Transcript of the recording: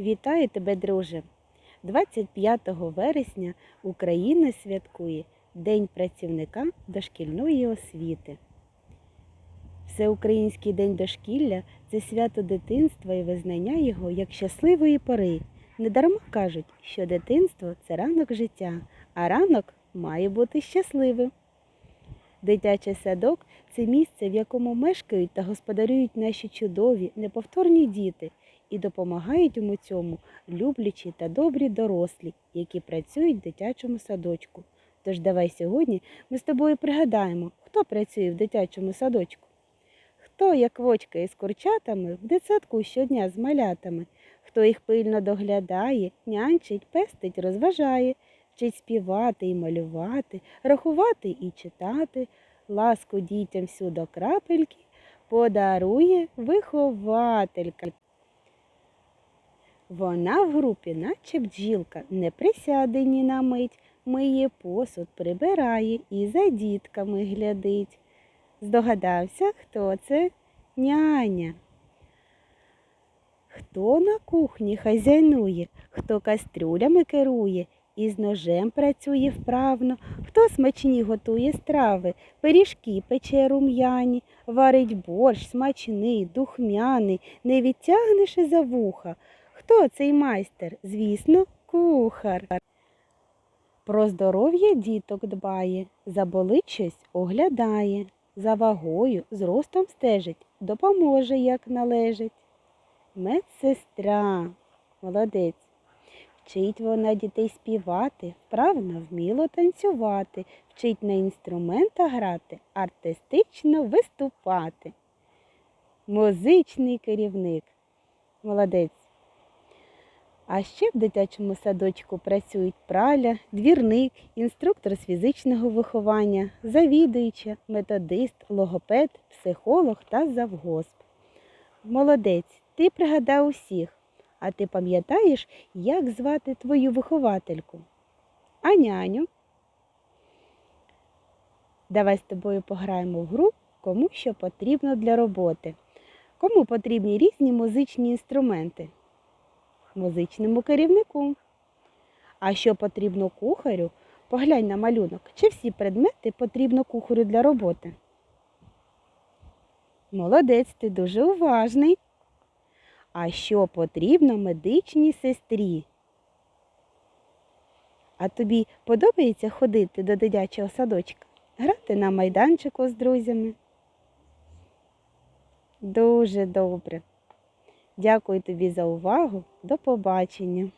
Вітаю тебе, друже! 25 вересня Україна святкує День працівника дошкільної освіти. Всеукраїнський день дошкілля це свято дитинства і визнання його як щасливої пори. Недарма кажуть, що дитинство це ранок життя, а ранок має бути щасливим. Дитячий садок це місце, в якому мешкають та господарюють наші чудові, неповторні діти і допомагають йому цьому люблячі та добрі дорослі, які працюють в дитячому садочку. Тож давай сьогодні ми з тобою пригадаємо, хто працює в дитячому садочку. Хто, як вочка із курчатами, в дитсадку щодня з малятами, хто їх пильно доглядає, нянчить, пестить, розважає, вчить співати і малювати, рахувати і читати, ласку дітям всю до крапельки подарує вихователька. Вона в групі, наче бджілка, не присяде ні на мить, миє посуд, прибирає і за дітками глядить. Здогадався, хто це? Няня. Хто на кухні хазяйнує, хто кастрюлями керує і з ножем працює вправно, хто смачні готує страви, пиріжки пече рум'яні, варить борщ смачний, духмяний, не відтягнеш і за вуха. Хто цей майстер? Звісно, кухар. Про здоров'я діток дбає, заболить щось оглядає, за вагою, зростом стежить, допоможе, як належить. Медсестра, молодець. Вчить вона дітей співати, вправно вміло танцювати, вчить на інструментах грати, артистично виступати. Музичний керівник. Молодець. А ще в дитячому садочку працюють праля, двірник, інструктор з фізичного виховання, завідуюча, методист, логопед, психолог та завгосп. Молодець, ти пригадав усіх. А ти пам'ятаєш, як звати твою виховательку? А няню? Давай з тобою пограємо в гру, кому що потрібно для роботи. Кому потрібні різні музичні інструменти? Музичному керівнику. А що потрібно кухарю? Поглянь на малюнок. Чи всі предмети потрібно кухарю для роботи? Молодець, ти дуже уважний. А що потрібно медичній сестрі? А тобі подобається ходити до дитячого садочка? Грати на майданчику з друзями? Дуже добре. Дякую тобі за увагу. До побачення.